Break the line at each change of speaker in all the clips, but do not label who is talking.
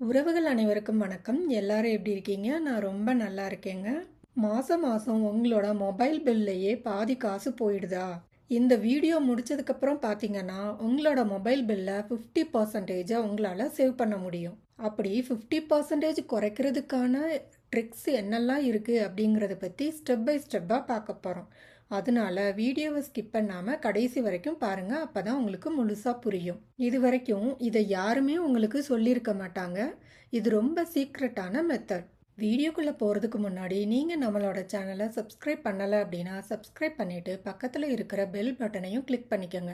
உறவுகள் அனைவருக்கும் வணக்கம். எல்லாரும் எப்படி இருக்கீங்க? நான் ரொம்ப நல்லா இருக்கேங்க. மாதம் மாதம் உங்களோட மொபைல் பில்லையே பாதி காசு போயிடுதா? இந்த வீடியோ முடிச்சதுக்கப்புறம் பார்த்தீங்கன்னா உங்களோட மொபைல் பில்லை ஃபிஃப்டி பர்சன்டேஜை உங்களால் சேவ் பண்ண முடியும். அப்படி ஃபிஃப்டி பர்சன்டேஜ் குறைக்கிறதுக்கான ட்ரிக்ஸ் என்னெல்லாம் இருக்குது அப்படிங்கிறத பற்றி ஸ்டெப் பை ஸ்டெப்பாக பார்க்க போகிறோம் அதனால வீடியோவை ஸ்கிப் பண்ணாமல் கடைசி வரைக்கும் பாருங்கள் அப்போ தான் உங்களுக்கு முழுசாக புரியும். இது வரைக்கும் இதை யாருமே உங்களுக்கு சொல்லியிருக்க மாட்டாங்க. இது ரொம்ப சீக்ரெட்டான மெத்தட் வீடியோக்குள்ளே போகிறதுக்கு முன்னாடி நீங்கள் நம்மளோட சேனலை சப்ஸ்கிரைப் பண்ணலை அப்படின்னா சப்ஸ்கிரைப் பண்ணிவிட்டு பக்கத்தில் இருக்கிற பெல் பட்டனையும் கிளிக் பண்ணிக்கோங்க.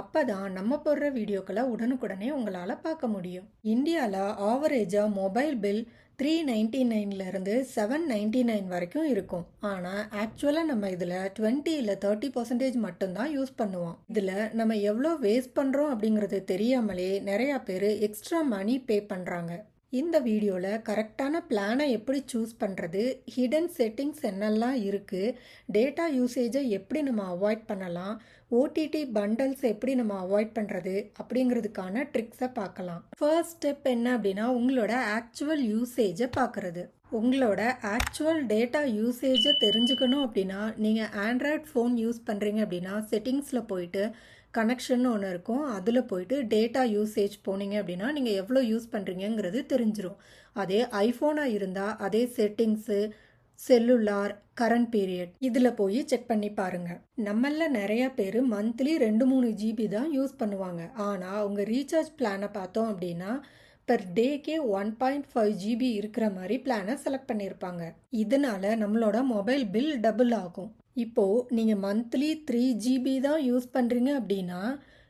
அப்போ தான் நம்ம போடுற வீடியோக்களை உடனுக்குடனே உங்களால் பார்க்க முடியும். இந்தியாவில் ஆவரேஜாக மொபைல் பில் த்ரீ நைன்டி நைன்லேருந்து செவன் நைன்டி நைன் வரைக்கும் இருக்கும். ஆனால் ஆக்சுவலாக நம்ம இதில் டுவெண்ட்டி இல்லை தேர்ட்டி பர்சன்டேஜ் மட்டும்தான் யூஸ் பண்ணுவோம். இதில் நம்ம எவ்வளோ வேஸ்ட் பண்ணுறோம் அப்படிங்கிறது தெரியாமலே நிறையா பேர் எக்ஸ்ட்ரா மணி பே பண்ணுறாங்க இந்த வீடியோவில் கரெக்டான பிளானை எப்படி சூஸ் பண்ணுறது ஹிடன் செட்டிங்ஸ் என்னெல்லாம் இருக்குது டேட்டா யூசேஜை எப்படி நம்ம அவாய்ட் பண்ணலாம் ஓடிடி பண்டல்ஸ் எப்படி நம்ம அவாய்ட் பண்ணுறது அப்படிங்கிறதுக்கான ட்ரிக்ஸை பார்க்கலாம். ஃபர்ஸ்ட் ஸ்டெப் என்ன அப்படின்னா உங்களோட ஆக்சுவல் யூசேஜை பார்க்குறது. உங்களோட ஆக்சுவல் டேட்டா யூசேஜை தெரிஞ்சுக்கணும் அப்படின்னா நீங்கள் ஆண்ட்ராய்ட் ஃபோன் யூஸ் பண்ணுறீங்க அப்படின்னா செட்டிங்ஸில் போயிட்டு கனெக்ஷன் ஒன்று இருக்கும். அதில் போயிட்டு டேட்டா யூசேஜ் போனீங்க அப்படின்னா நீங்கள் எவ்வளோ யூஸ் பண்ணுறீங்கிறது தெரிஞ்சிடும் அதே ஐஃபோனாக இருந்தால் அதே செட்டிங்ஸு செல்லுலார் கரண்ட் பீரியட் இதில் போய் செக் பண்ணி பாருங்கள் நம்மள நிறையா பேர் மந்த்லி ரெண்டு மூணு ஜிபி தான் யூஸ் பண்ணுவாங்க. ஆனால் அவங்க ரீசார்ஜ் பிளானை பார்த்தோம் அப்படின்னா பெர் டேக்கே ஒன் பாயிண்ட் ஃபைவ் ஜிபி இருக்கிற மாதிரி பிளானை செலக்ட் பண்ணியிருப்பாங்க இதனால நம்மளோட மொபைல் பில் டபுள் ஆகும். இப்போது நீங்கள் மந்த்லி த்ரீ ஜிபி தான் யூஸ் பண்ணுறீங்க அப்படின்னா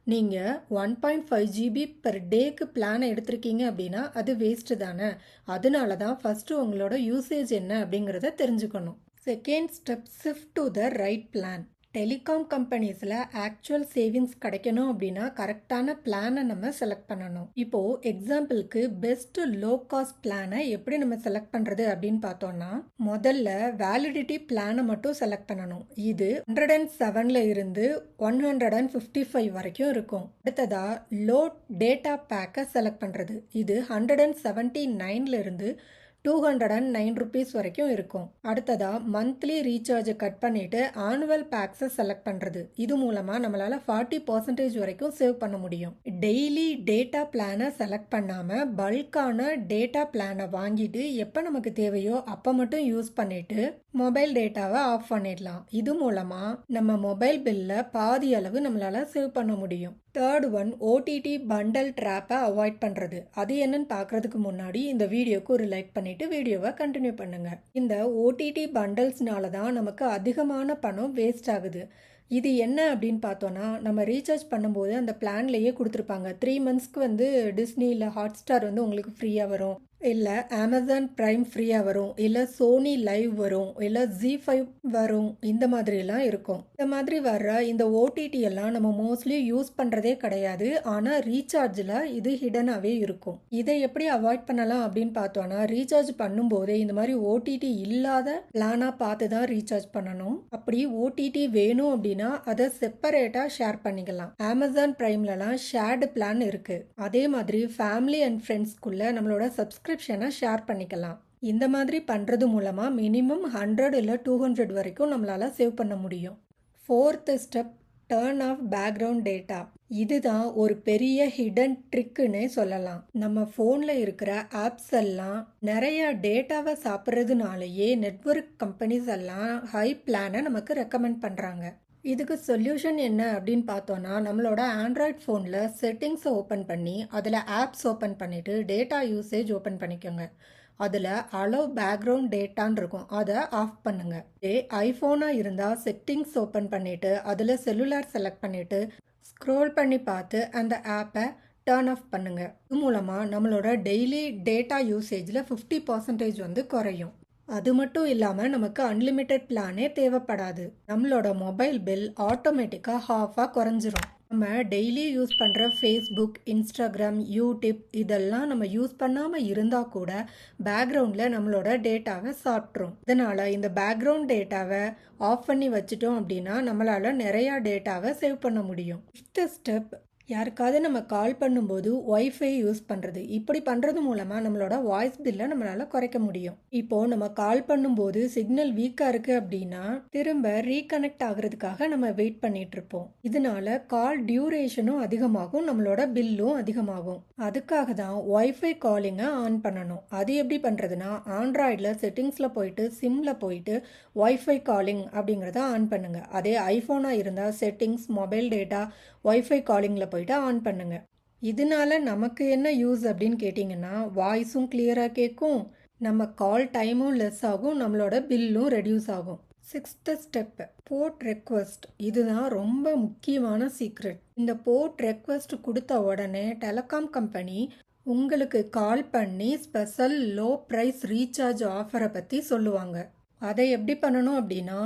நீங்கள் one point five GB per டேக்கு பிளானை எடுத்திருக்கீங்க அப்படின்னா அது வேஸ்ட்டு தானே. அதனால தான் ஃபஸ்ட்டு உங்களோட யூசேஜ் என்ன அப்படிங்கிறத தெரிஞ்சுக்கணும். Second step shift to the right plan telecom கம்பெனிஸில் ஆக்சுவல் சேவிங்ஸ் கிடைக்கணும் அப்படின்னா கரெக்டான பிளானை நம்ம செலக்ட் பண்ணணும். இப்போது எக்ஸாம்பிளுக்கு பெஸ்ட் லோ காஸ்ட் பிளானை எப்படி நம்ம செலக்ட் பண்ணுறது அப்படின்னு பார்த்தோம்னா முதல்ல வேலிடிட்டி பிளானை மட்டும் செலக்ட் பண்ணணும். இது ஹண்ட்ரட் அண்ட் செவனில் இருந்து one hundred and fifty five வரைக்கும் இருக்கும். அடுத்ததாக லோ டேட்டா பேக்கை செலக்ட் பண்ணுறது இது ஹண்ட்ரட் அண்ட் செவன்ட்டி நைன்லேருந்து இருந்து two hundred and nine rupees வரைக்கும் இருக்கும். அடுத்ததாக மந்த்லி ரீசார்ஜை கட் பண்ணிவிட்டு ஆனுவல் பேக்ஸை செலக்ட் பண்ணுறது இது மூலமாக நம்மளால் ஃபார்ட்டி பர்சன்டேஜ் வரைக்கும் சேவ் பண்ண முடியும். டெய்லி டேட்டா பிளானை செலக்ட் பண்ணாமல் பல்கான டேட்டா பிளானை வாங்கிட்டு எப்போ நமக்கு தேவையோ அப்போ மட்டும் யூஸ் பண்ணிவிட்டு மொபைல் டேட்டாவை ஆஃப் பண்ணிடலாம். இது மூலமாக நம்ம மொபைல் பில்லில் பாதி அளவு நம்மளால் சேவ் பண்ண முடியும். தேர்ட் ஒன் ஓடிடி பண்டல் ட்ராப்பை அவாய்ட் பண்ணுறது அது என்னன்னு பார்க்குறதுக்கு முன்னாடி இந்த வீடியோக்கு ஒரு லைக் பண்ணிவிட்டு வீடியோவை கண்டினியூ பண்ணுங்கள் இந்த ஓடிடி பண்டல்ஸ்னால தான் நமக்கு அதிகமான பணம் வேஸ்ட் ஆகுது. இது என்ன அப்படின்னு பார்த்தோன்னா நம்ம ரீசார்ஜ் பண்ணும்போது அந்த பிளான்லேயே கொடுத்துருப்பாங்க. த்ரீ மந்த்ஸ்க்கு வந்து டிஸ்னி இல்லை ஹாட் ஸ்டார் வந்து உங்களுக்கு ஃப்ரீயாக வரும். இல்லை அமேசான் ப்ரைம் ஃப்ரீயாக வரும் இல்லை சோனி லைவ் வரும் இல்லை ஜி ஃபைவ் வரும் இந்த மாதிரிலாம் இருக்கும். இந்த மாதிரி வர்ற இந்த ஓடிடி எல்லாம் நம்ம மோஸ்ட்லி யூஸ் பண்ணுறதே கிடையாது ஆனால் ரீசார்ஜில் இது ஹிடனாகவே இருக்கும். இதை எப்படி அவாய்ட் பண்ணலாம் அப்படின்னு பார்த்தோன்னா ரீசார்ஜ் பண்ணும்போதே இந்த மாதிரி ஓடிடி இல்லாத பிளானாக பார்த்து தான் ரீசார்ஜ் பண்ணணும். அப்படி ஓடிடி வேணும் அப்படின்னா அதை செப்பரேட்டாக ஷேர் பண்ணிக்கலாம். அமேசான் ப்ரைம்லலாம் ஷேர்டு பிளான் இருக்குது அதே மாதிரி ஃபேமிலி அண்ட் ஃப்ரெண்ட்ஸ்குள்ளே நம்மளோட சப்ஸ்கிரிப் சப்ஸ்கிரிப்ஷனை ஷேர் பண்ணிக்கலாம். இந்த மாதிரி பண்ணுறது மூலமாக மினிமம் ஹண்ட்ரட் இல்லை டூ ஹண்ட்ரட் வரைக்கும் நம்மளால் சேவ் பண்ண முடியும். Fourth step turn off background data இதுதான் ஒரு பெரிய ஹிடன் ட்ரிக்குன்னே சொல்லலாம். நம்ம ஃபோனில் இருக்கிற ஆப்ஸ் எல்லாம் நிறைய டேட்டாவை சாப்பிட்றதுனாலயே நெட்ஒர்க் கம்பெனிஸ் எல்லாம் ஹை பிளானை நமக்கு ரெக்கமெண்ட் பண்ணுறாங்க இதுக்கு சொல்யூஷன் என்ன அப்படின்னு பார்த்தோன்னா நம்மளோட ஆண்ட்ராய்ட் ஃபோனில் செட்டிங்ஸை ஓப்பன் பண்ணி அதில் ஆப்ஸ் ஓப்பன் பண்ணிவிட்டு டேட்டா யூசேஜ் ஓப்பன் பண்ணிக்கோங்க. அதில் அலோ பேக்ரவுண்ட் டேட்டான்னு இருக்கும். அதை ஆஃப் பண்ணுங்க. இதே ஐஃபோனாக இருந்தால் செட்டிங்ஸ் ஓப்பன் பண்ணிவிட்டு அதில் செல்லுலார் செலக்ட் பண்ணிவிட்டு ஸ்க்ரோல் பண்ணி பார்த்து அந்த ஆப்பை டர்ன் ஆஃப் பண்ணுங்கள் இது மூலமாக நம்மளோட டெய்லி டேட்டா யூசேஜில் ஃபிஃப்டி பர்சன்டேஜ் வந்து குறையும். அது மட்டும் இல்லாமல் நமக்கு அன்லிமிட்டெட் பிளானே தேவைப்படாது. நம்மளோட மொபைல் பில் ஆட்டோமேட்டிக்காக ஹாஃபாக குறைஞ்சிரும். நம்ம டெய்லி யூஸ் பண்ணுற ஃபேஸ்புக் இன்ஸ்டாகிராம் யூடியூப் இதெல்லாம் நம்ம யூஸ் பண்ணாமல் இருந்தால் கூட பேக்ரவுண்டில் நம்மளோட டேட்டாவை சாப்பிட்ரும் இதனால் இந்த பேக்ரவுண்ட் டேட்டாவை ஆஃப் பண்ணி வச்சிட்டோம் அப்படின்னா நம்மளால் நிறையா டேட்டாவை சேவ் பண்ண முடியும். ஃபிஃப்த்து ஸ்டெப் யாருக்காவது நம்ம கால் பண்ணும்போது ஒய்ஃபை யூஸ் பண்ணுறது இப்படி பண்ணுறது மூலமாக நம்மளோட வாய்ஸ் பில்லை நம்மளால் குறைக்க முடியும். இப்போது நம்ம கால் பண்ணும்போது சிக்னல் வீக்காக இருக்குது அப்படின்னா திரும்ப ரீகனெக்ட் ஆகுறதுக்காக நம்ம வெயிட் பண்ணிட்டு இருப்போம். இதனால கால் டியூரேஷனும் அதிகமாகும் நம்மளோட பில்லும் அதிகமாகும். அதுக்காக தான் ஒய்ஃபை காலிங்கை ஆன் பண்ணணும். அது எப்படி பண்ணுறதுனா ஆண்ட்ராய்டில் செட்டிங்ஸில் போயிட்டு சிம்மில் போயிட்டு ஒய்ஃபை காலிங் அப்படிங்கிறத ஆன் பண்ணுங்கள் அதே ஐஃபோனாக இருந்தால் செட்டிங்ஸ் மொபைல் டேட்டா ஒய்ஃபை காலிங்கில் போயிட்டு ஆன் பண்ணுங்க. இதனால நமக்கு என்ன யூஸ் அப்படின்னு கேட்டிங்கன்னா வாய்ஸும் கிளியராக கேட்கும் நம்ம கால் டைமும் லெஸ் ஆகும் நம்மளோட பில்லும் ரெடியூஸ் ஆகும். சிக்ஸ்த்து ஸ்டெப்பு போர்ட் ரெக்வஸ்ட் இதுதான் ரொம்ப முக்கியமான சீக்ரெட் இந்த போர்ட் ரெக்வஸ்ட் கொடுத்த உடனே டெலகாம் கம்பெனி உங்களுக்கு கால் பண்ணி ஸ்பெஷல் லோ ப்ரைஸ் ரீசார்ஜ் ஆஃபரை பற்றி சொல்லுவாங்க. அதை எப்படி பண்ணணும் அப்படின்னா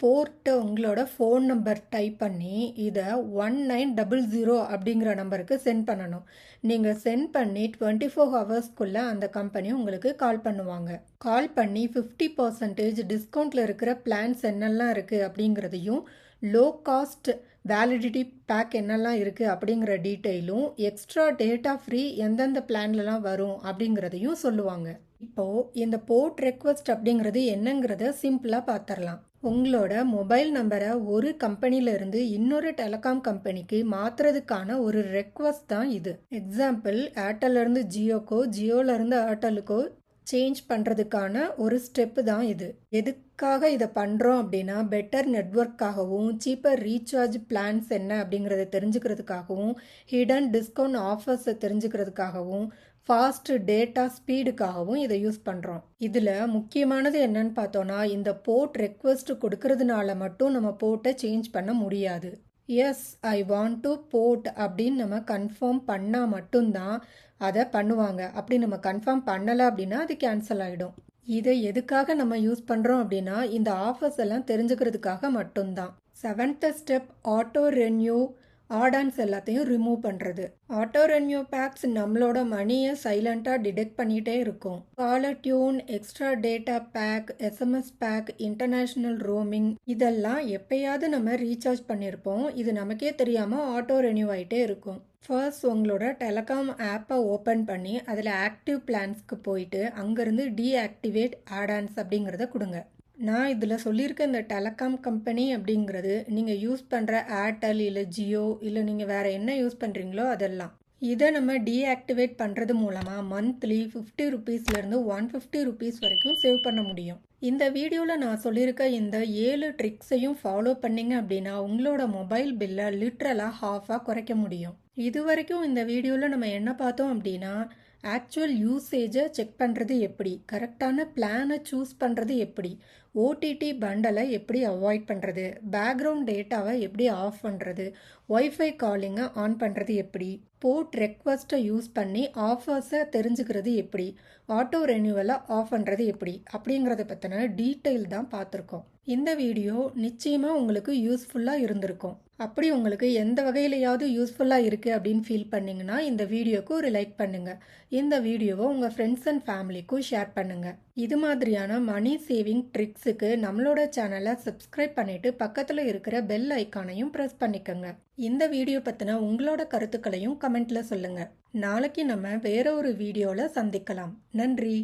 போர்ட்டு உங்களோட ஃபோன் நம்பர் டைப் பண்ணி இதை ஒன் நைன் டபுள் ஜீரோ அப்படிங்கிற நம்பருக்கு சென்ட் பண்ணணும். நீங்கள் சென்ட் பண்ணி டுவெண்ட்டி ஃபோர் ஹவர்ஸ்க்குள்ளே அந்த கம்பெனி உங்களுக்கு கால் பண்ணுவாங்க. கால் பண்ணி ஃபிஃப்டி பர்சன்டேஜ் டிஸ்கவுண்ட்டில் இருக்கிற பிளான்ஸ் என்னெல்லாம் இருக்குது அப்படிங்கிறதையும் லோ காஸ்ட் வேலிடிட்டி பேக் என்னெல்லாம் இருக்குது அப்படிங்கிற டீட்டெயிலும் எக்ஸ்ட்ரா டேட்டா ஃப்ரீ எந்தெந்த பிளான்லலாம் வரும் அப்படிங்கிறதையும் சொல்லுவாங்க. இப்போது இந்த போர்ட் ரெக்வஸ்ட் அப்படிங்கிறது என்னங்கிறத சிம்பிளாக பார்த்துடலாம் உங்களோட மொபைல் நம்பரை ஒரு கம்பெனியிலிருந்து இன்னொரு டெலகாம் கம்பெனிக்கு மாற்றுறதுக்கான ஒரு ரெக்வஸ்ட் தான் இது. எக்ஸாம்பிள் ஏர்டெல்லேருந்து ஜியோக்கோ ஜியோலேருந்து ஏர்டெலுக்கோ சேஞ்ச் பண்ணுறதுக்கான ஒரு ஸ்டெப்பு தான் இது. எதுக்காக இதை பண்ணுறோம் அப்படின்னா பெட்டர் நெட்ஒர்க்காகவும் சீப்பர் ரீசார்ஜ் பிளான்ஸ் என்ன அப்படிங்கிறத தெரிஞ்சுக்கிறதுக்காகவும் ஹிடன் டிஸ்கவுண்ட் ஆஃபர்ஸை தெரிஞ்சுக்கிறதுக்காகவும் ஃபாஸ்ட்டு டேட்டா ஸ்பீடுக்காகவும் இதை யூஸ் பண்ணுறோம் இதில் முக்கியமானது என்னன்னு பார்த்தோன்னா இந்த போர்ட் ரெக்வஸ்ட் கொடுக்கறதுனால மட்டும் நம்ம போர்ட்டை சேஞ்ச் பண்ண முடியாது. Yes I want to port அப்படின்னு நம்ம கன்ஃபார்ம் பண்ணால் மட்டும்தான் அதை பண்ணுவாங்க. அப்படி நம்ம கன்ஃபார்ம் பண்ணலை அப்படின்னா அது கேன்சல் ஆகிடும் இதை எதுக்காக நம்ம யூஸ் பண்ணுறோம் அப்படின்னா இந்த ஆஃபர்ஸ் எல்லாம் தெரிஞ்சுக்கிறதுக்காக மட்டும்தான். Seventh step auto renew addons எல்லாத்தையும் ரிமூவ் பண்ணுறது ஆட்டோ ரென்யூ பேக்ஸ் நம்மளோட மணியை சைலண்ட்டாக டிடெக்ட் பண்ணிகிட்டே இருக்கும் caller tune extra data pack SMS pack international roaming இதெல்லாம் எப்பயாவது நம்ம ரீசார்ஜ் பண்ணியிருப்போம் இது நமக்கே தெரியாமல் ஆட்டோ ரெனியூ ஆகிட்டே இருக்கும். ஃபர்ஸ்ட் உங்களோட டெலகாம் ஆப்பை ஓப்பன் பண்ணி அதில் ஆக்டிவ் பிளான்ஸ்க்கு போயிட்டு அங்கேருந்து டீஆக்டிவேட் ஆடான்ஸ் அப்படிங்கிறத கொடுங்க. நான் இதில் சொல்லியிருக்க இந்த டெலகாம் கம்பெனி அப்படிங்கிறது நீங்கள் யூஸ் பண்ணுற ஏர்டெல் இல்லை ஜியோ இல்லை நீங்கள் வேறு என்ன யூஸ் பண்ணுறீங்களோ அதெல்லாம். இதை நம்ம டீஆக்டிவேட் பண்ணுறது மூலமாக மந்த்லி ஃபிஃப்டி ருபீஸ்லேருந்து ஒன் ஃபிஃப்டி ருபீஸ் வரைக்கும் சேவ் பண்ண முடியும். இந்த வீடியோவில் நான் சொல்லியிருக்க இந்த ஏழு ட்ரிக்ஸையும் ஃபாலோ பண்ணிங்க அப்படின்னா உங்களோட மொபைல் பில்லை லிட்ரலாக ஹாஃபாக குறைக்க முடியும். இது வரைக்கும் இந்த வீடியோவில் நம்ம என்ன பார்த்தோம் அப்படின்னா ஆக்சுவல் யூசேஜை செக் பண்ணுறது எப்படி? கரெக்டான பிளானை சூஸ் பண்ணுறது எப்படி? ஓடிடி பண்டலை எப்படி அவாய்ட் பண்ணுறது பேக்ரவுண்ட் டேட்டாவை எப்படி ஆஃப் பண்ணுறது ஒய்ஃபை காலிங்கை ஆன் பண்ணுறது எப்படி? போர்ட் ரெக்வஸ்ட்டை யூஸ் பண்ணி ஆஃபர்ஸை தெரிஞ்சுக்கிறது எப்படி? ஆட்டோ ரெனியூவலை ஆஃப் பண்ணுறது எப்படி? அப்படிங்கிறத பற்றின டீட்டெயில் தான் பார்த்துருக்கோம். இந்த வீடியோ நிச்சயமாக உங்களுக்கு யூஸ்ஃபுல்லாக இருந்திருக்கும். அப்படி உங்களுக்கு எந்த வகையிலையாவது யூஸ்ஃபுல்லாக இருக்குது அப்படின்னு ஃபீல் பண்ணிங்கன்னா இந்த வீடியோக்கு ஒரு லைக் பண்ணுங்கள் இந்த வீடியோவை உங்கள் ஃப்ரெண்ட்ஸ் அண்ட் ஃபேமிலிக்கும் ஷேர் பண்ணுங்கள் இது மாதிரியான மணி சேவிங் ட்ரிக்ஸ் ட்ரிக்ஸுக்கு நம்மளோட சேனலை சப்ஸ்கிரைப் பண்ணிவிட்டு பக்கத்தில் இருக்கிற பெல் ஐக்கானையும் ப்ரெஸ் பண்ணிக்கோங்க. இந்த வீடியோ பற்றின உங்களோட கருத்துக்களையும் கமெண்ட்டில் சொல்லுங்கள் நாளைக்கு நம்ம வேற ஒரு வீடியோவில் சந்திக்கலாம். நன்றி.